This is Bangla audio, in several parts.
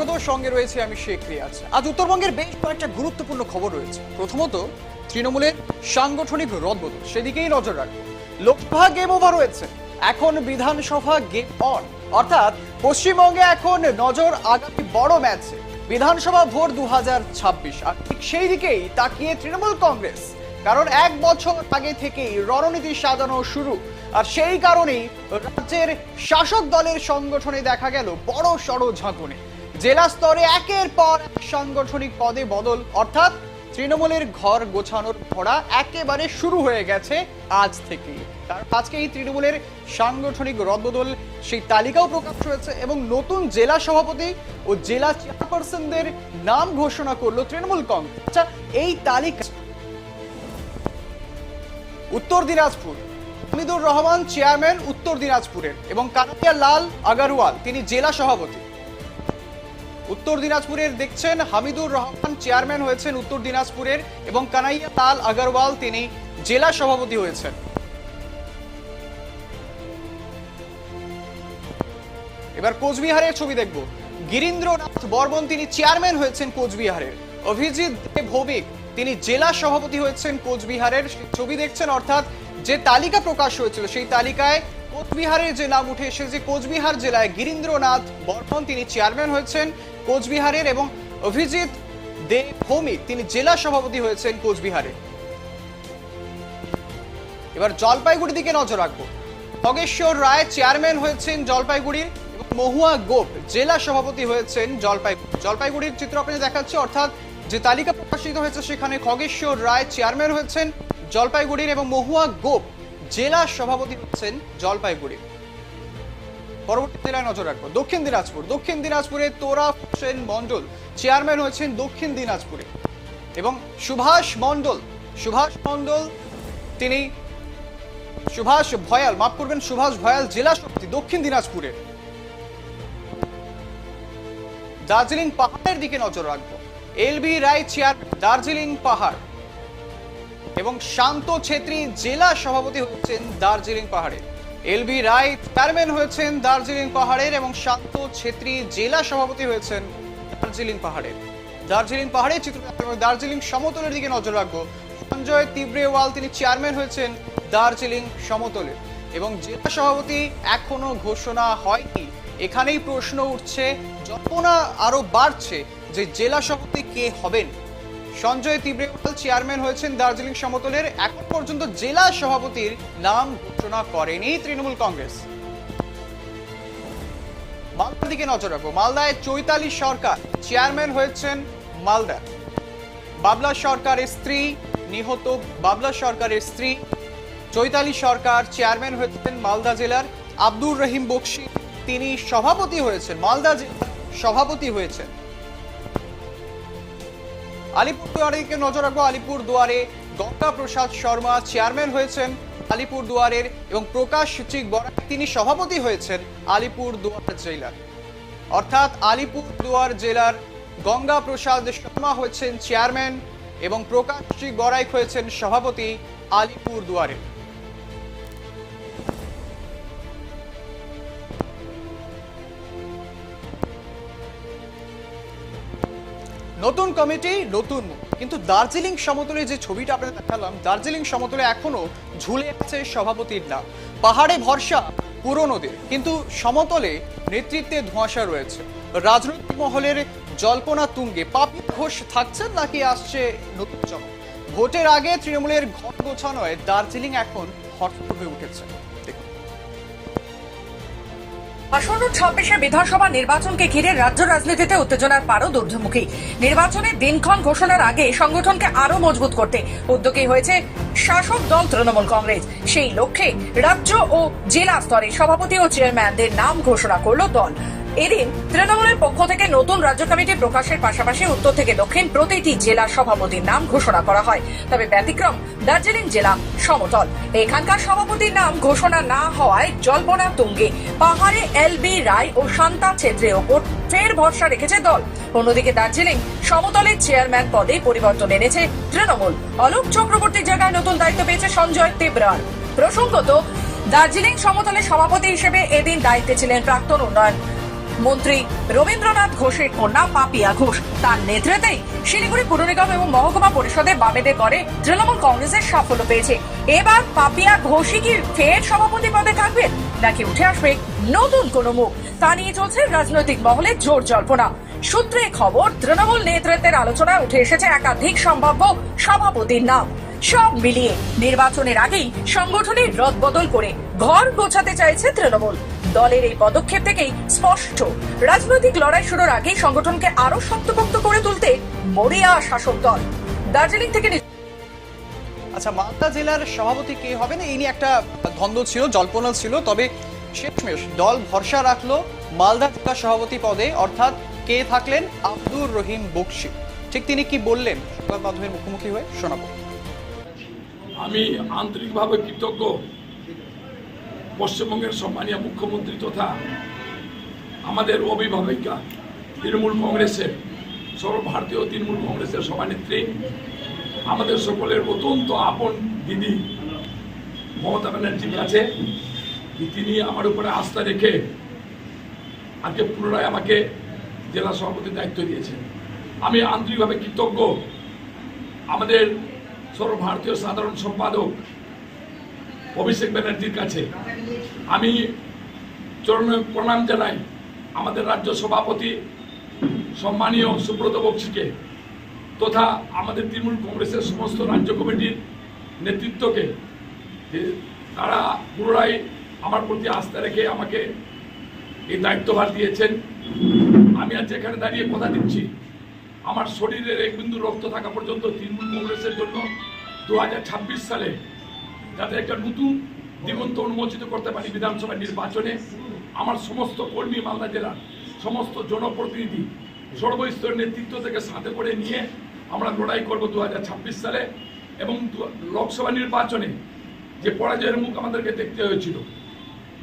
স্বাগত সঙ্গে রয়েছে আমি শেখ রিয়াজ। আজ উত্তরবঙ্গের বেশ কয়েকটা গুরুত্বপূর্ণ খবর রয়েছে। প্রথমত, তৃণমূলের সাংগঠনিক রদবদল। সেদিকেই নজর রাখব লোকসভা গেম ওভার হয়েছে। এখন বিধানসভা গেম অন অর্থাৎ পশ্চিমবঙ্গে এখন নজর আগামী বড় ম্যাচে বিধানসভা ভোট দু হাজার ছাব্বিশ। আর ঠিক সেই দিকেই তাকিয়ে তৃণমূল কংগ্রেস। কারণ এক বছর আগে থেকেই রণনীতি সাজানো শুরু। আর সেই কারণেই রাজ্যের শাসক দলের সংগঠনে দেখা গেল বড় সড় ঝাঁকুনি। জেলা স্তরে একের পর সাংগঠনিক পদে বদল। অর্থাৎ তৃণমূলের ঘর গোছানোর ভরা একেবারে শুরু হয়ে গেছে আজ থেকেই কারণ আজকে এই তৃণমূলের সাংগঠনিক রদবদল সেই তালিকাও প্রকাশ হয়েছে এবং নতুন জেলা সভাপতি ও জেলা চেয়ারপারসনদের নাম ঘোষণা করল তৃণমূল কংগ্রেস। আচ্ছা এই তালিকা উত্তর দিনাজপুর। হামিদুর রহমান চেয়ারম্যান উত্তর দিনাজপুরের এবং কানাইয়া লাল আগারওয়াল, তিনি জেলা সভাপতি। উত্তর দিনাজপুরের দেখছেন হামিদুর রহমান, চেয়ারম্যান হয়েছেন উত্তর দিনাজপুরের, এবং কানাইয়া লাল আগারওয়াল, তিনি জেলা সভাপতি হয়েছেন। এবার কোচবিহারের ছবি দেখব। গিরীন্দ্রনাথ বর্মন, তিনি চেয়ারম্যান হয়েছেন কোচবিহারের। অভিজিৎ দেব ভৌমিক, তিনি জেলা সভাপতি হয়েছেন কোচবিহারের। ছবি দেখছেন, অর্থাৎ যে তালিকা প্রকাশ হয়েছিল, সেই তালিকায় কোচবিহারের যে নাম উঠে এসেছে কোচবিহার জেলায় গিরীন্দ্রনাথ বর্মন, তিনি চেয়ারম্যান হয়েছেন। কোচবিহারের এবং অভিজিৎ দে ভৌমিক, তিনি জেলা সভাপতি হয়েছেন কোচবিহারে। এবার জলপাইগুড়ি দিকে নজর রাখব। খগেশ্বর রায় চেয়ারম্যান হয়েছেন জলপাইগুড়ির এবং মহুয়া গোপ জেলা সভাপতি হয়েছেন জলপাইগুড়ি। জলপাইগুড়ির চিত্র আপনাদের দেখাচ্ছে, অর্থাৎ যে তালিকা প্রকাশিত হয়েছে সেখানে খগেশ্বর রায় চেয়ারম্যান হয়েছেন জলপাইগুড়ির এবং মহুয়া গোপ জেলা সভাপতি হচ্ছেন জলপাইগুড়ির। পরবর্তী জেলায় নজর রাখব। দক্ষিণ দিনাজপুর। দক্ষিণ দিনাজপুরে তোরা হোসেন মন্ডল চেয়ারম্যান হয়েছেন দক্ষিণ দিনাজপুরে। এবং সুভাষ মন্ডল সুভাষ মন্ডল তিনি সুভাষ ভয়াল, মাফ করবেন, সুভাষ ভয়াল জেলা সভাপতি দক্ষিণ দিনাজপুরের দার্জিলিং পাহাড়ের দিকে নজর রাখব। এলবি রায় চেয়ার দার্জিলিং পাহাড়। এবং শান্ত ছেত্রী জেলা সভাপতি হচ্ছেন দার্জিলিং পাহাড়ে। এলবি রায় চেয়ারম্যান হয়েছেন দার্জিলিং পাহাড়ের এবং শান্ত ছেত্রী জেলা সভাপতি হয়েছেন দার্জিলিং পাহাড়ের। দার্জিলিং পাহাড়ে চিত্র দার্জিলিং সমতলের দিকে নজর রাখব। সঞ্জয় তিব্রেওয়াল তিনি চেয়ারম্যান হয়েছেন দার্জিলিং সমতলের এবং জেলা সভাপতি এখনও ঘোষণা হয়নি। এখানেই প্রশ্ন উঠছে জল্পনা আরও বাড়ছে যে জেলা সভাপতি কে হবেন? সঞ্জয় তিব্রেওয়াল চেয়ারম্যান হয়েছেন দার্জিলিং সমতলের। এখন পর্যন্ত জেলা সভাপতির নাম ঘোষণা করেনি তৃণমূল কংগ্রেস। মালদার দিকে নজর রাখব। মালদায় চৈতালি সরকার, চেয়ারম্যান হয়েছেন মালদা। বাবলা সরকারের স্ত্রী নিহত, বাবলা সরকারের স্ত্রী। চৈতালি সরকার চেয়ারম্যান হয়েছেন মালদা জেলার আব্দুর রহিম বক্সি। তিনি সভাপতি হয়েছেন, মালদা জেলার সভাপতি হয়েছেন। আলিপুরদুয়ারেকে নজর রাখব। আলিপুর দুয়ারে গঙ্গা প্রসাদ শর্মা চেয়ারম্যান হয়েছেন আলিপুর দুয়ারের এবং প্রকাশ চিক বরা তিনি সভাপতি হয়েছেন আলিপুর দুয়ার জেলার। অর্থাৎ আলিপুর দুয়ার জেলার গঙ্গা প্রসাদ শর্মা হয়েছেন চেয়ারম্যান এবং প্রকাশ চিক বরাইক হয়েছেন সভাপতি আলিপুর দুয়ারে নতুন কমিটি নতুন। কিন্তু দার্জিলিং সমতলে যে ছবিটা আপনাদের দেখালাম, দার্জিলিং সমতলে এখনও ঝুলে আছে সভাপতির নাম। পাহাড়ে ভরসা পুরনোদের, কিন্তু সমতলে নেতৃত্বে ধোঁয়াশা রয়েছে। রাজনৈতিক মহলের জল্পনা তুঙ্গে, পাপি ঘোষ থাকছেন নাকি আসছে নতুন চমক ভোটের আগে তৃণমূলের ঘর গোছানোয় দার্জিলিং এখন হটস্পট হয়ে উঠেছে। আসন্ন ছাব্বিশে বিধানসভা নির্বাচনকে ঘিরে রাজ্য রাজনীতিতে উত্তেজনার পারও দুর্ধমুখী নির্বাচনের দিনক্ষণ ঘোষণার আগে সংগঠনকে আরও মজবুত করতে উদ্যোগী হয়েছে শাসক দল তৃণমূল কংগ্রেস। সেই লক্ষ্যে রাজ্য ও জেলা স্তরে সভাপতি ও চেয়ারম্যানদের নাম ঘোষণা করল দল। এদিন তৃণমূলের পক্ষ থেকে নতুন রাজ্য কমিটি প্রকাশের পাশাপাশি উত্তর থেকে দক্ষিণ প্রতিটি জেলা সভাপতির নাম ঘোষণা করা হয়। তবে ব্যতিক্রম দার্জিলিং জেলা সমতল। এখানকার সভাপতির নাম ঘোষণা না হওয়ায় জল্পনা তুঙ্গে। পাহাড়ে এল বি রায় ও শান্তা ছেত্রের ওপর ফের ভরসা রেখেছে দল। অন্যদিকে দার্জিলিং সমতলের চেয়ারম্যান পদে পরিবর্তন এনেছে তৃণমূল। অলোক চক্রবর্তীর জায়গায় নতুন দায়িত্ব পেয়েছে সঞ্জয় তেবরার। প্রসঙ্গত, দার্জিলিং সমতলের সভাপতি হিসেবে এদিন দায়িত্বে ছিলেন প্রাক্তন উন্নয়ন মন্ত্রী রবীন্দ্রনাথ ঘোষের কন্যা পাপিয়া ঘোষ। তার নেতৃত্বেই শিলিগুড়ি পুর নিগম এবং মহকুমা পরিষদে বামেদের করে তৃণমূল কংগ্রেসের সাফল্য পেয়েছে। এবার পাপিয়া ঘোষই কি ফের সভাপতি পদে থাকবেন? নাকি উঠে আসবে নতুন কোনো মুখ? তা নিয়ে চলছে রাজনৈতিক মহলে জোর জল্পনা। সূত্রে খবর, তৃণমূল নেতৃত্বের আলোচনায় উঠে এসেছে একাধিক সম্ভাব্য সভাপতির নাম। সব মিলিয়ে নির্বাচনের আগেই সংগঠনের রদবদল করে ঘর গোছাতে চাইছে তৃণমূল। দলের এই পদক্ষেপ থেকেই স্পষ্ট। রাজনৈতিক লড়াই শুরুর আগেই সংগঠনকে আরও শক্তপোক্ত করে তুলতে মরিয়া শাসক দল। দার্জিলিং থেকে আচ্ছা মালদা জেলার সভাপতি কে হবেন? এই নিয়ে একটা ধন্দ ছিল জল্পনা ছিল তবে শেষমেশ দল ভরসা রাখল মালদা জেলা সভাপতি পদে। অর্থাৎ কে থাকলেন? আব্দুর রহিম বক্সি। ঠিক তিনি কি বললেন? সংবাদ মাধ্যমের মুখোমুখি হয়ে শোনাবো। আমি আন্তরিকভাবে কৃতজ্ঞ পশ্চিমবঙ্গের সম্মানীয় মুখ্যমন্ত্রী তথা আমাদের অভিভাবিকা তৃণমূল কংগ্রেসের সর্বভারতীয় তৃণমূল কংগ্রেসের সভানেত্রী, আমাদের সকলের অত্যন্ত আপন দিদি মমতা ব্যানার্জির কাছে তিনি আমার উপরে আস্থা রেখে আজকে পুনরায় আমাকে জেলা সভাপতির দায়িত্ব দিয়েছেন। আমি আন্তরিকভাবে কৃতজ্ঞ। আমাদের সর্বভারতীয় সাধারণ সম্পাদক অভিষেক ব্যানার্জির কাছে। আমি চরণে প্রণাম জানাই আমাদের রাজ্য সভাপতি, সম্মানীয় সুব্রত বক্সিকে, তথা আমাদের তৃণমূল কংগ্রেসের সমস্ত রাজ্য কমিটির নেতৃত্বকে। তারা পুনরায় আমার প্রতি আস্থা রেখে আমাকে এই দায়িত্বভার দিয়েছেন। আমি আজ এখানে দাঁড়িয়ে কথা দিচ্ছি। আমার শরীরের এক বিন্দু রক্ত থাকা পর্যন্ত তৃণমূল কংগ্রেসের জন্য দু হাজার ছাব্বিশ সালে যাতে একটা নতুন দিগন্ত উন্মোচিত করতে পারি বিধানসভা নির্বাচনে, আমার সমস্ত কর্মী মালদা জেলার সমস্ত জনপ্রতিনিধি সর্বস্তরের নেতৃত্ব থেকে সাথে করে নিয়ে আমরা লড়াই করব দু হাজার ছাব্বিশ সালে এবং লোকসভা নির্বাচনে যে পরাজয়ের মুখ আমাদেরকে দেখতে হয়েছিল,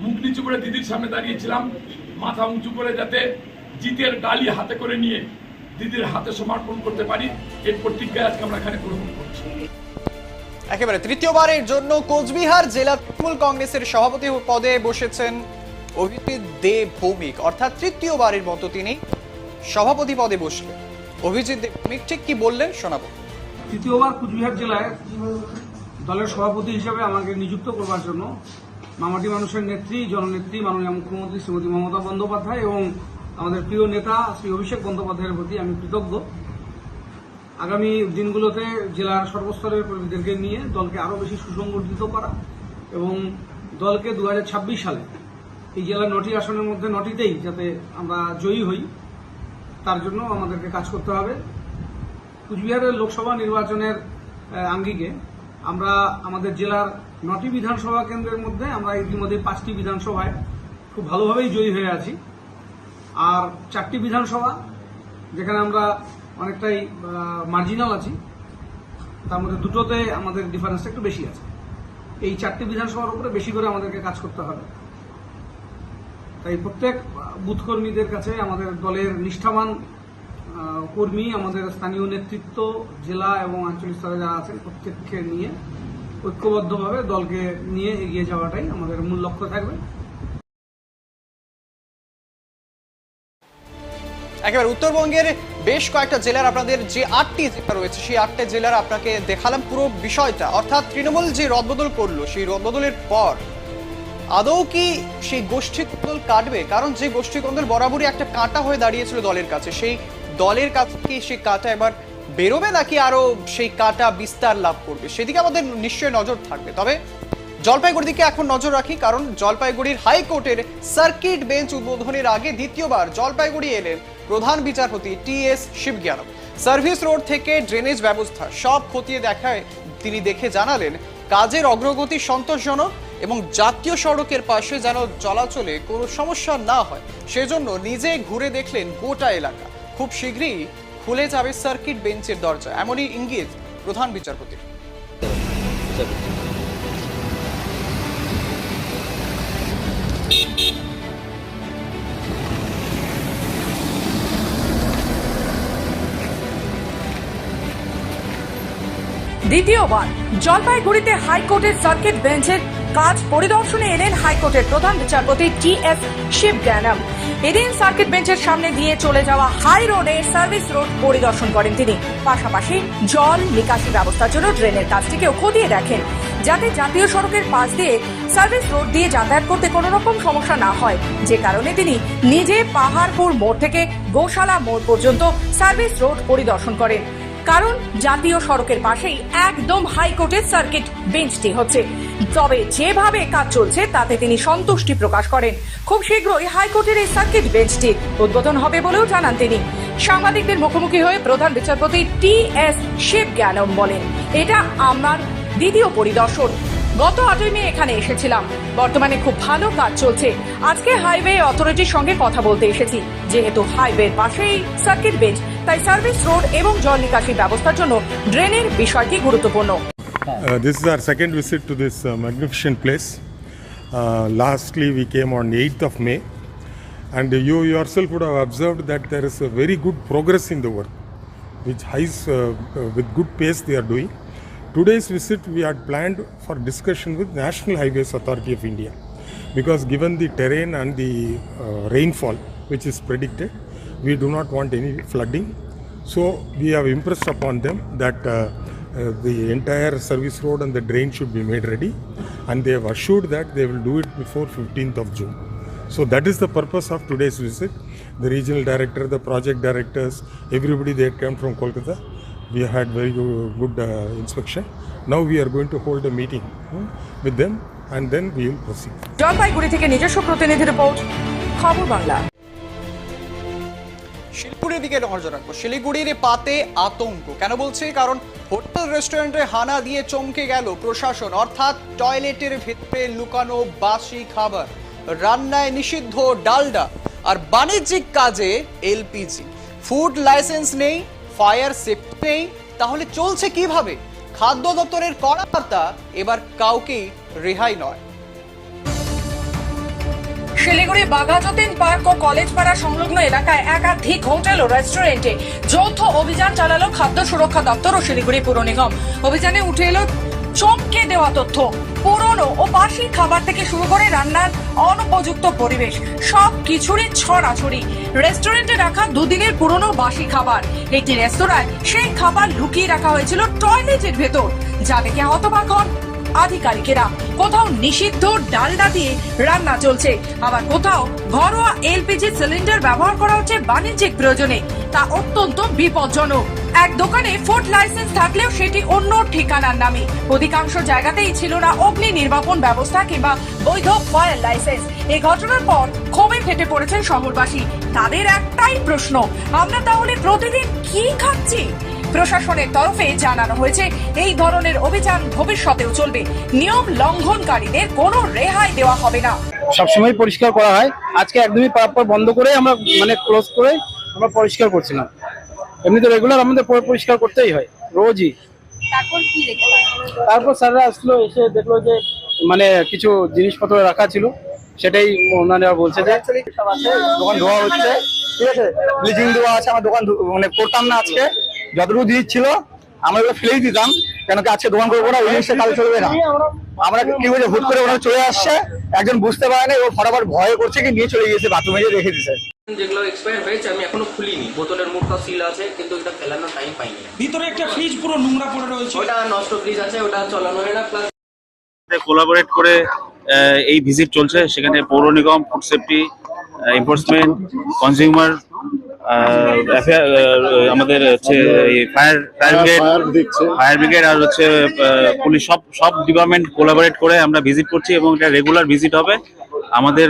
মুখ নিচু করে দিদির সামনে দাঁড়িয়েছিলাম, মাথা উঁচু করে যাতে জিতের ডালি হাতে করে নিয়ে দিদির হাতে সমর্পণ করতে পারি, এর প্রতিজ্ঞা আজকে আমরা এখানে গ্রহণ করছি। একেবারে তৃতীয়বারের জন্য কোচবিহার জেলা তৃণমূল কংগ্রেসের সভাপতি পদে বসেছেন অভিজিৎ দে ভৌমিক। অর্থাৎ তৃতীয়বারের মতো তিনি সভাপতি পদে বসলেন। অভিজিৎ দে ভৌমিক ঠিক কি বললেন শোনাবো। তৃতীয়বার কুচবিহার জেলায় দলের সভাপতি হিসেবে আমাকে নিযুক্ত করবার জন্য মামাটি মানুষের নেত্রী, জননেত্রী, মাননীয় মুখ্যমন্ত্রী শ্রীমতী মমতা বন্দ্যোপাধ্যায় এবং আমাদের প্রিয় নেতা শ্রী অভিষেক বন্দ্যোপাধ্যায়ের প্রতি আমি কৃতজ্ঞ। আগামী দিনগুলোতে জেলার সর্বস্তরের কর্মীদেরকে নিয়ে দলকে আরও বেশি সুসংগঠিত করা এবং দলকে দু হাজার ছাব্বিশ সালে এই জেলার নটি আসনের মধ্যে নটিতেই যাতে আমরা জয়ী হই, তার জন্য আমাদেরকে কাজ করতে হবে। কুচবিহারের লোকসভা নির্বাচনের আঙ্গিকে আমরা আমাদের জেলার নটি বিধানসভা কেন্দ্রের মধ্যে আমরা ইতিমধ্যে পাঁচটি বিধানসভায় খুব ভালোভাবেই জয়ী হয়ে আছি। আর চারটি বিধানসভা, যেখানে আমরা অনেকটাই মার্জিনাল আছি। তার মধ্যে দুটোতে আমাদের ডিফারেন্সটা একটু বেশি আছে। এই চারটি বিধানসভার উপরে বেশি করে আমাদেরকে কাজ করতে হবে। তাই প্রত্যেক বুথ কর্মীদের কাছে আমাদের দলের নিষ্ঠাবান কর্মী, আমাদের স্থানীয় নেতৃত্ব, জেলা এবং আঞ্চলিক স্তরে যারা আছেন, প্রত্যেককে নিয়ে ঐক্যবদ্ধভাবে দলকে নিয়ে এগিয়ে যাওয়াটাই আমাদের মূল লক্ষ্য থাকবে। একেবারে উত্তরবঙ্গের বেশ কয়েকটা জেলার আপনাদের যে আটটি জেলা রয়েছে, সেই আটটা জেলার আপনাকে দেখালাম পুরো বিষয়টা। অর্থাৎ তৃণমূল যে রদবদল করল, সেই রদবদলের পর আদৌ কি সেই গোষ্ঠী কোন্দল কাটবে? কারণ যে গোষ্ঠী কোন্দল বরাবরই একটা কাঁটা হয়ে দাঁড়িয়েছিল দলের কাছে। সেই দলের কাছে কি সেই কাঁটা এবার বেরোবে নাকি আরও সেই কাঁটা বিস্তার লাভ করবে? সেদিকে আমাদের নিশ্চয়ই নজর থাকবে। তবে জলপাইগুড়ির দিকে এখন নজর রাখি, কারণ জলপাইগুড়ির হাইকোর্টের সার্কিট বেঞ্চ উদ্বোধনের আগে দ্বিতীয়বার জলপাইগুড়ি এলেন প্রধান বিচারপতি T S Sivagnanam. Service road থেকে ড্রেনেজ ব্যবস্থা সব খতিয়ে দেখায়। তিনি দেখে জানালেন, কাজের অগ্রগতি সন্তোষজনক এবং জাতীয় সড়কের পাশে যেন চলাচলে কোনো সমস্যা না হয়, সেজন্য নিজে ঘুরে দেখলেন গোটা এলাকা। খুব শীঘ্রই খুলে যাবে সার্কিট বেঞ্চের দরজা, এমনই ইঙ্গিত প্রধান বিচারপতির। দ্বিতীয়বার, জলপাইগুড়িতে হাইকোর্টের সার্কিট বেঞ্চের কাজ পরিদর্শনে এলেন হাইকোর্টের প্রধান বিচারপতি টি এস শিবজ্ঞানম এদিন সার্কিট বেঞ্চের সামনে দিয়ে চলে যাওয়া হাই রোডে সার্ভিস রোড পরিদর্শন করেন তিনি। পাশাপাশি জল নিকাশি ব্যবস্থার জন্য ড্রেনের কাজটিকেও খতিয়ে দেখেন। যাতে জাতীয় সড়কের পাশ দিয়ে সার্ভিস রোড দিয়ে যাতায়াত করতে কোনো রকম সমস্যা না হয়। যে কারণে তিনি নিজে পাহাড়পুর মোড় থেকে গোশালা মোড় পর্যন্ত সার্ভিস রোড পরিদর্শন করেন। কারণ জাতীয় সড়কের পাশেই একদম হাইকোর্টের সার্কিট বেঞ্চটি হচ্ছে। তবে যেভাবে কাজ চলছে, তাতে তিনি সন্তুষ্টি প্রকাশ করেন। খুব শীঘ্রই হাইকোর্টের এই সার্কিট বেঞ্চটি উদ্বোধন হবে বলেও জানান তিনি। সাংবাদিকদের মুখোমুখি হয়ে প্রধান বিচারপতি টি এস শিব জ্ঞানম বলেন, এটা আমার দ্বিতীয় পরিদর্শন। গত আটই মে এখানে এসেছিলাম। বর্তমানে খুব ভালো কাজ চলছে। আজকে হাইওয়ে অথরিটির সঙ্গে কথা বলতে এসেছি। যেহেতু হাইওয়ের পাশেই সার্কিট বেঞ্চ তাই সার্ভিস রোড এবং জল নিকাশি ব্যবস্থার জন্য ড্রেনের বিষয়টি গুরুত্বপূর্ণ Uh, this is our second visit to this uh, magnificent place. Uh, lastly, we came on 8th of May, and you yourself would have observed that there is a very good progress in the work, which highs uh, uh, with good pace they are doing. Today's visit we had planned for discussion with National Highways Authority of India, because given the terrain and the uh, rainfall which is predicted, we do not want any flooding. So we have impressed upon them that uh, uh, the entire service road and the drain should be made ready, and they have assured that they will do it before 15th of June. So that is the purpose of today's visit. The regional director, the project directors, everybody they had come from Kolkata. We had very go- good uh, inspection. Now we are going to hold a meeting hmm, with them, and then we will proceed. Jalpaiguri থেকে নিজস্ব প্রতিনিধি রিপোর্ট খবর বাংলা শিলপুরের দিকে নজর রাখব। শিলিগুড়ির পাতে আতঙ্ক। কেন বলছি? কারণ হোটেল রেস্টুরেন্টে হানা দিয়ে চমকে গেল প্রশাসন। অর্থাৎ টয়লেটের ভিতরে লুকানো বাসি খাবার। রান্নায় নিষিদ্ধ ডালডা আর বাণিজ্যিক কাজে এলপিজি। ফুড লাইসেন্স নেই, ফায়ার সেফটি নেই। তাহলে চলছে কীভাবে? খাদ্য দপ্তরের কড়া বার্তা এবার কাউকেই রেহাই নয়। শিলিগুড়ি, বাঘাযতীন পার্ক ও কলেজ পাড়া সংলগ্ন এলাকায় একাধিক হোটেল ও রেস্টুরেন্টে যৌথ অভিযান চালালো খাদ্য সুরক্ষা দপ্তর ও শিলিগুড়ি পুর নিগম। অভিযানে উঠে এলো চমকে দেওয়া তথ্য। পুরনো ও বাসি খাবার থেকে শুরু করে রান্নার অনুপযুক্ত পরিবেশ, সব কিছুরই ছড়াছড়ি। রেস্টুরেন্টে রাখা দুদিনের পুরনো বাসি খাবার। একটি রেস্তোরাঁয় সেই খাবার লুকিয়ে রাখা হয়েছিল টয়লেটের ভেতর, যা দেখে হতবাক হন আধিকারিকেরা। কোথাও নিষিদ্ধ ডালডা দিয়ে রান্না চলছে। আবার কোথাও ঘরোয়া এলপিজি সিলিন্ডার ব্যবহার করা হচ্ছে বাণিজ্যিক প্রয়োজনে। তা অত্যন্ত বিপজ্জনক। এক দোকানে ফুড লাইসেন্স থাকলেও সেটি অন্য ঠিকানার নামে। অধিকাংশ জায়গাতেই ছিল না অগ্নি নির্বাপন ব্যবস্থা কিংবা বৈধ ফায়ার লাইসেন্স। এই ঘটনার পর ক্ষোভে ফেটে পড়েছেন শহরবাসী। তাদের একটাই প্রশ্ন, আমরা তাহলে প্রতিদিন কি খাচ্ছি? প্রশাসনের তরফে জানানো হয়েছে এই ধরনের অভিযান ভবিষ্যতেও চলবে। নিয়ম লঙ্ঘনকারীদের কোনো রেহাই দেওয়া হবে না। সবসময় পরিষ্কার করা হয়। আজকে একদমই পরাপর বন্ধ করে আমরা মানে ক্লোজ করে আমরা পরিষ্কার করছিলাম। এমনি তো রেগুলার আমাদের পরিষ্কার করতেই হয় রোজই। তারপর স্যাররা আসলো এসে দেখল যে মানে কিছু জিনিসপত্র রাখা ছিল সেটাই ওনারা বলছে যে সব আছে, দোকান ধোয়া হচ্ছে। ঠিক আছে? ব্লিচিং দেওয়া আছে আমার দোকান ধু- মানে করতাম না আজকে। যতটুকু জিনিস ছিল আমরা ওগুলো ফেলেই দিতাম। কেন কি আজকে দোকান করব না? ওই জিনিসটা কাল চলবে না। আমরা কি বলছে হুট করে ওরা চলে আসছে একজন বুঝতে পারে না ও ফটাফট ভয় করছে কি নিয়ে চলে গিয়েছে বাথরুমে গিয়ে রেখে দিছে। যেগুলো এক্সপায়ার হয়েছে আমি এখনও খুলিনি। বোতলের মুখটা সিল আছে কিন্তু এটা ফেলানোর টাইম পাইনি। ভিতরে একটা ফ্রিজ পুরো নোংরা পড়ে রয়েছে। ওটা নষ্ট ফ্রিজ আছে ওটা চলানো হয় না প্লাস কোলাবোরেট করে আহ, এই ভিজিট চলছে। সেখানে পৌর নিগম ফুড সেফটি এনফোর্সমেন্ট কনজিউমার আমাদের হচ্ছে fire fire brigade fire brigade আর হচ্ছে আহ, পুলিশ সব সব ডিপার্টমেন্ট কোলাবোরেট করে আমরা ভিজিট করছি এবং এটা রেগুলার ভিজিট হবে। আমাদের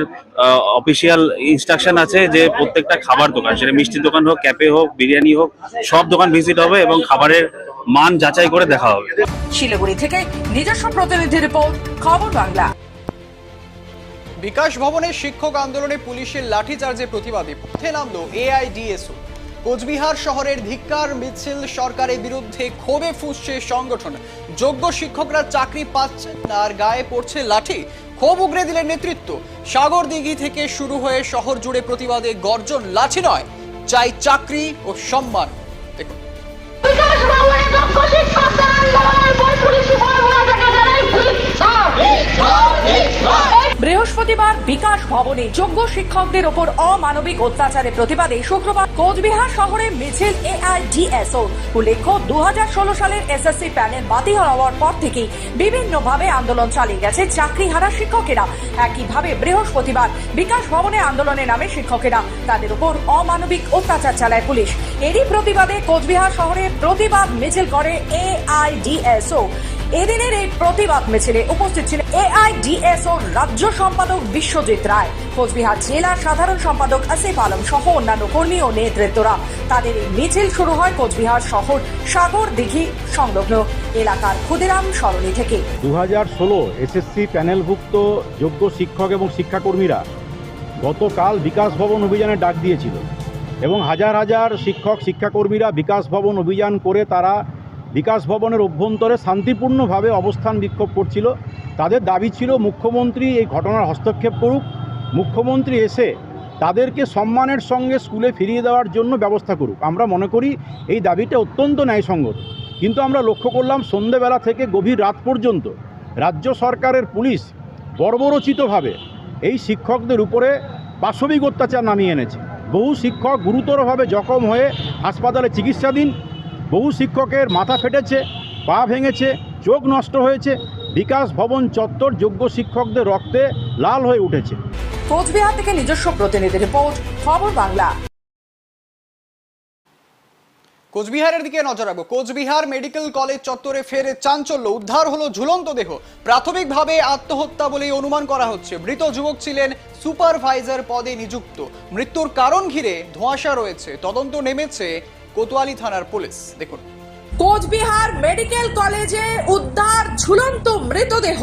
অফিসিয়াল ইনস্ট্রাকশন আছে যে প্রত্যেকটা খাবার দোকান সেটা মিষ্টির দোকান হোক ক্যাফে হোক বিরিয়ানি হোক সব দোকান ভিজিট হবে এবং খাবারের মান যাচাই করে দেখা হবে। শিলিগুড়ি থেকে নিজস্ব প্রতিনিধি রিপোর্ট খবর বাংলা। বিকাশ ভবনের শিক্ষক আন্দোলনে পুলিশের লাঠিচার্জে প্রতিবাদে পথে নামলো এআইডিএসও। কোচবিহার শহরের ধিক্কার মিছিল সরকারের বিরুদ্ধে ক্ষোভে ফুসছে সংগঠন। যোগ্য শিক্ষকরা চাকরি পাচ্ছেন আর গায়ে পড়ছে লাঠি। ক্ষোভ উগরে দিলেন নেতৃত্ব। সাগর দিঘি থেকে শুরু হয়ে শহর জুড়ে প্রতিবাদে গর্জন, লাঠি নয়, চাই চাকরি ও সম্মান। দেখুন। বৃহস্পতিবার বিকাশ ভবনে যোগ্য শিক্ষকদের ওপর অমানবিক অত্যাচারের প্রতিবাদে শুক্রবার কোচবিহার শহরে মিছিল এআইডিএসও, উল্লেখ্য দুহাজার ষোলো সালের এসএসসি প্যানেল বাতিল হওয়ার পর থেকেই বিভিন্নভাবে আন্দোলন চালিয়ে গেছে চাকরিহারা শিক্ষকেরা। একইভাবে বৃহস্পতিবার বিকাশ ভবনে আন্দোলনে নামে শিক্ষকেরা। তাদের উপর অমানবিক অত্যাচার চালায় পুলিশ। এরই প্রতিবাদে কোচবিহার শহরে প্রতিবাদ মিছিল করে এআইডিএসও। এদিনের এই প্রতিবাদ মিছিলে উপস্থিত ছিলেন এআইডিএসও রাজ্য সম্পাদক বিশ্বজিৎ রায়। কোচবিহার জেলার সাধারণ সম্পাদক আসিফ আলম সহ অন্যান্য কর্মী ও নেতৃত্বরা। তাদের এই মিছিল শুরু হয় কোচবিহার শহর সাগর দিঘি সংলগ্ন এলাকার ক্ষুদিরাম সরণি থেকে। দু হাজার ষোলো এসএসসি প্যানেলভুক্ত যোগ্য শিক্ষক এবং শিক্ষাকর্মীরা গতকাল বিকাশ ভবন অভিযানে ডাক দিয়েছিল এবং হাজার হাজার শিক্ষক, শিক্ষাকর্মীরা বিকাশ ভবন অভিযান করে তারা বিকাশ ভবনের অভ্যন্তরে শান্তিপূর্ণভাবে অবস্থান বিক্ষোভ করছিল। তাদের দাবি ছিল, মুখ্যমন্ত্রী এই ঘটনার হস্তক্ষেপ করুক। মুখ্যমন্ত্রী এসে তাদেরকে সম্মানের সঙ্গে স্কুলে ফিরিয়ে দেওয়ার জন্য ব্যবস্থা করুক। আমরা মনে করি, এই দাবিটা অত্যন্ত ন্যায়সঙ্গত। কিন্তু আমরা লক্ষ্য করলাম, সন্ধেবেলা থেকে গভীর রাত পর্যন্ত রাজ্য সরকারের পুলিশ বর্বরচিতভাবে এই শিক্ষকদের উপরে পাশবিক অত্যাচার নামিয়ে এনেছে। বহু শিক্ষক গুরুতরভাবে জখম হয়ে হাসপাতালে চিকিৎসাধীন বহু শিক্ষকের মাথা ফেটেছে পা ভেঙেছে চোখ নষ্ট হয়েছে বিকাশ ভবন চত্বর যোগ্য শিক্ষকদের রক্তে লাল হয়ে উঠেছে। কোচবিহার থেকে নিজস্ব প্রতিনিধি রিপোর্ট খবর বাংলা। কোচবিহারের দিকে নজর রাখব। কোচবিহার মেডিকেল কলেজ চত্বরে ফের চাঞ্চল্য উদ্ধার হলো ঝুলন্ত দেহ। প্রাথমিকভাবে আত্মহত্যা বলেই অনুমান করা হচ্ছে। মৃত যুবক ছিলেন সুপারভাইজার পদে নিযুক্ত। মৃত্যুর কারণ ঘিরে ধোঁয়াশা রয়েছে। তদন্ত নেমেছে কোতোয়ালি থানার পুলিশ, দেখুন। কোচবিহার মেডিকেল কলেজে উদ্ধার ঝুলন্ত মৃতদেহ।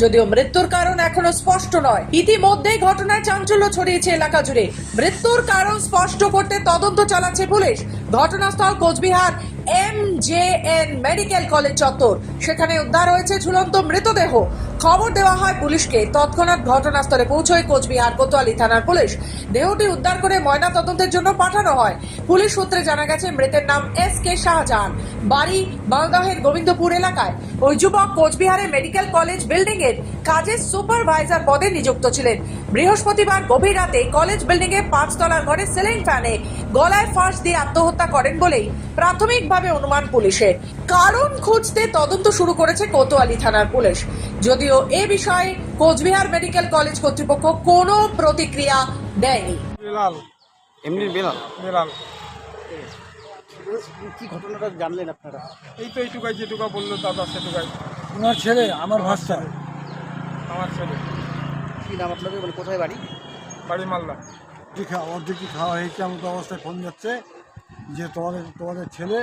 যদিও মৃত্যুর কারণ এখনও স্পষ্ট নয়, ইতিমধ্যেই ঘটনায় চাঞ্চল্য ছড়িয়েছে এলাকা জুড়ে। মৃত্যুর কারণ স্পষ্ট করতে তদন্ত চালাচ্ছে পুলিশ। ঘটনাস্থল Coochbehar M J N medical college চত্বর। সেখানে উদ্ধার হয়েছে ঝুলন্ত মৃতদেহ। খবর দেওয়া হয় পুলিশকে। তৎক্ষণাৎ ঘটনাস্থলে পৌঁছয় কোচবিহার কোতোয়ালি থানার পুলিশ। দেহটি উদ্ধার করে ময়না তদন্তের জন্য পাঠানো হয়। পুলিশ সূত্রে জানা গেছে, মৃতের নাম এস কে শাহজাহান। বাড়ি মালদহের গোবিন্দপুর এলাকায়। ওই যুবক কোচবিহারে মেডিকেল কলেজ বিল্ডিং এর কাজের সুপারভাইজার পদে নিযুক্ত ছিলেন। বৃহস্পতিবার গভীর রাতে কলেজ বিল্ডিং এ পাঁচতলার ঘরে সিলিং ফ্যানে গলায় ফাঁস দিয়ে আত্মহত্যা করেন বলেই প্রাথমিকভাবে অনুমান পুলিশের। কারণ খুঁজতে তদন্ত শুরু করেছে কোতোয়ালি থানার পুলিশ। যদিও এ বিষয়ে কোচবিহার মেডিকেল কলেজ কর্তৃপক্ষ কোনো প্রতিক্রিয়া দেয়নি। বেলাল। এমনি বেলাল? বেলাল। কি ঘটনাটা জানলেন আপনারা? এই তো এইটুকাই যেটুকা বলল দাদা সেটুকাই। ওনার ছেলে আমার ভাষা আমার ছেলে। কি নাম আপনাদের? মানে কোথায় বাড়ি? বাড়ি মালদা। কি খাওয়া অর্ধেক কি খাওয়া হয়েছে এমন তো অবস্থায় ফোন যাচ্ছে যে তোমাদের তোমাদের ছেলে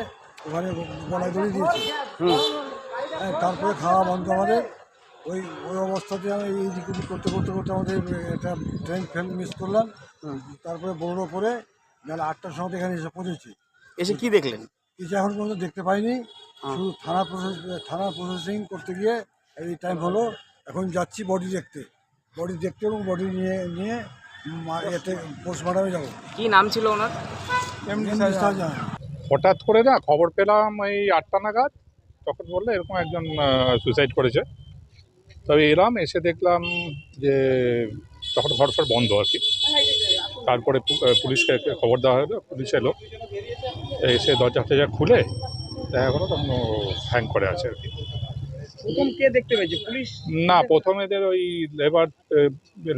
ওখানে গলায় দড়ি দিয়েছে। হ্যাঁ তারপরে খাওয়া বন্ধ আমাদের। ওই ওই অবস্থাতে আমি এই দিক ওদিক করতে করতে করতে আমাদের একটা ট্রেন ফ্রেন মিস করলাম। তারপরে বড়ো পরে বেলা আটটার সময় এখানে এসে পৌঁছেছি। এসে কি দেখলেন? কিছু এখন পর্যন্ত দেখতে পাইনি। শুধু থানা প্রসেস থানা প্রসেসিং করতে গিয়ে এই টাইম হলো। এখন যাচ্ছি বডি দেখতে। বডি দেখতে এবং বডি নিয়ে নিয়ে এতে পোস্টমর্টমে যাব। কি নাম ছিল ওনার? এমনি এমনি শাহজাহান। হঠাৎ করে না খবর পেলাম এই আটটা নাগাদ, তখন বললে এরকম একজন সুইসাইড করেছে। তবে এলাম, এসে দেখলাম যে তখন ঘর ফর বন্ধ আর কি। তারপরে পুলিশকে খবর দেওয়া হলো, পুলিশ এলো। এসে দরজা টরজা খুলে, দেখা গেলো তখন হ্যাং করে আছে আর কি। প্রথম কে দেখতে পেয়েছে? পুলিশ? না প্রথম এদের ওই লেবার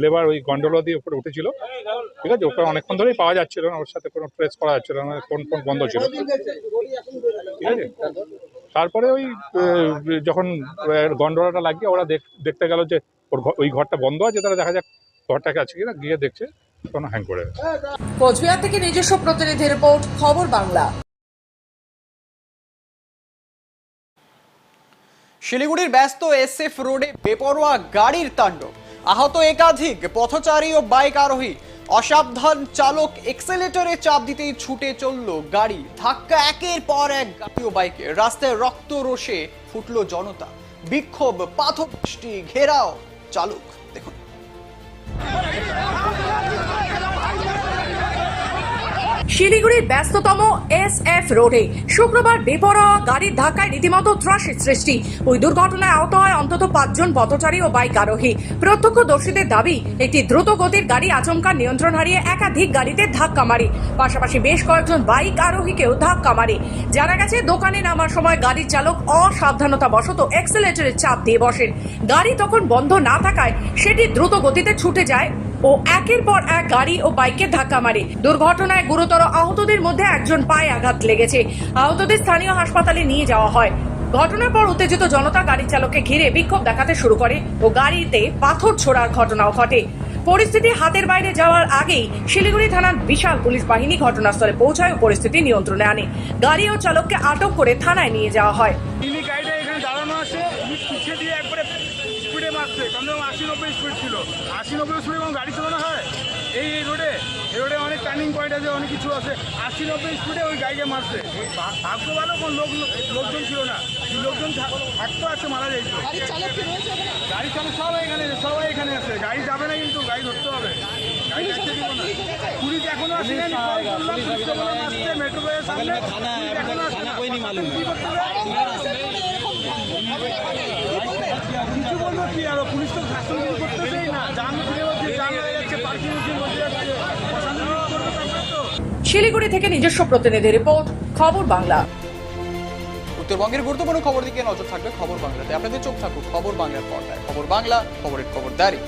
লেবার ওই গন্ডোলা দিয়ে উপরে উঠেছিল। ঠিক আছে ওকে অনেকক্ষণ ধরেই পাওয়া যাচ্ছিল না ওর সাথে কোনো ট্রেস করা যাচ্ছিল না ফোন ফোন বন্ধ ছিল। ঠিক আছে? তারপরে ওই যখন গন্ডোলাটা লাগিয়ে ওরা দেখ- দেখতে গেল যে ওর ওই ঘরটা বন্ধ আছে তারা দেখা যাক ঘরটাকে আছে কিনা গিয়ে দেখছে কোনো হ্যাং করে। কোচবিহার থেকে নিজস্ব প্রতিনিধি রিপোর্ট খবর বাংলা। শিলিগুড়ির ব্যস্ত এসএফ রোডে বেপরোয়া গাড়ির তাণ্ডব। আহত একাধিক পথচারী ও বাইক আরোহী। অসাবধান চালক এক্সেলেটরে চাপ দিতেই ছুটে চলল গাড়ি। ধাক্কা একের পর এক গাড়ি ও বাইকে। রাস্তায় রক্ত রোষে ফুটল জনতা। বিক্ষোভ পাথর ঘেরাও চালক। দেখুন। শিলিগুড়ির ব্যস্ততম এস এফ রোডে শুক্রবার বেপরোয়া গাড়ির ধাক্কায় রীতিমতো ত্রাসের সৃষ্টি। ওই দুর্ঘটনায় আহত হয় অন্তত পাঁচজন পথচারী ও বাইক আরোহী। প্রত্যক্ষদর্শীদের দাবি, একটি দ্রুত গতির গাড়ি আচমকা নিয়ন্ত্রণ হারিয়ে একাধিক গাড়িতে ধাক্কা মারে। পাশাপাশি বেশ কয়েকজন বাইক আরোহীকেও ধাক্কা মারে। জানা গেছে, দোকানে নামার সময় গাড়ির চালক অসাবধানতা বশত এক্সেলেটরের চাপ দিয়ে বসেন। গাড়ি তখন বন্ধ না থাকায় সেটি দ্রুত গতিতে ছুটে যায়। ও একের পর এক গাড়ি ও বাইকে ধাক্কা মারে। দুর্ঘটনায় গুরুতর আহতদের মধ্যে একজন পায়ে আঘাত লেগেছে। আহতদের স্থানীয় হাসপাতালে নিয়ে যাওয়া হয়। ঘটনার পর উত্তেজিত জনতা গাড়ি চালককে ঘিরে বিক্ষোভ দেখাতে শুরু করে ও গাড়িতে পাথর ছোড়ার ঘটনাও ঘটে। পরিস্থিতি হাতের বাইরে যাওয়ার আগেই শিলিগুড়ি থানার বিশাল পুলিশ বাহিনী ঘটনাস্থলে পৌঁছায় ও পরিস্থিতি নিয়ন্ত্রণে আনে। গাড়ি ও চালককে আটক করে থানায় নিয়ে যাওয়া হয়। গাড়িটা এখানে দাঁড়ানো আছে। পিছিয়ে দিয়ে একবারে স্পিডে মারছে। কমসে কম আশি নব্বই স্পিড ছিল। আশি নব্বই স্পিডে কোনো গাড়ি চালানো হয়। এই এই রোডে এই রোডে অনেক টার্নিং পয়েন্ট আছে অনেক কিছু আছে। আশি নব্বই স্পিডে ওই গাড়িকে মারছে। ভাগ্য ভালো কোনো লোক লোকজন ছিল না। লোকজন থাক- থাকতো আছে মারা যাইতো গাড়ি চালক সবাই এখানে? সবাই এখানে আছে। গাড়ি যাবে না কিন্তু গাড়ি ধরতে হবে। পুলিশ এখনও আসেনি মেট্রো রেলের সামনে এখনও আসছে না। কি করতে হবে? কিছু বলব কি আর? পুলিশ তো শাসন কিছু করতেছেই না। জাম খুলে হচ্ছে জাম হয়ে যাচ্ছে পার্কিং বসে যাচ্ছে। শিলিগুড়ি থেকে নিজস্ব প্রতিনিধি রিপোর্ট খবর বাংলা। উত্তরবঙ্গের গুরুত্বপূর্ণ খবর দিকে নজর থাকবে খবর বাংলাতে। আপনাদের চোখ থাকুক খবর বাংলার পর্দায়। খবর বাংলা খবরের খবরদারি।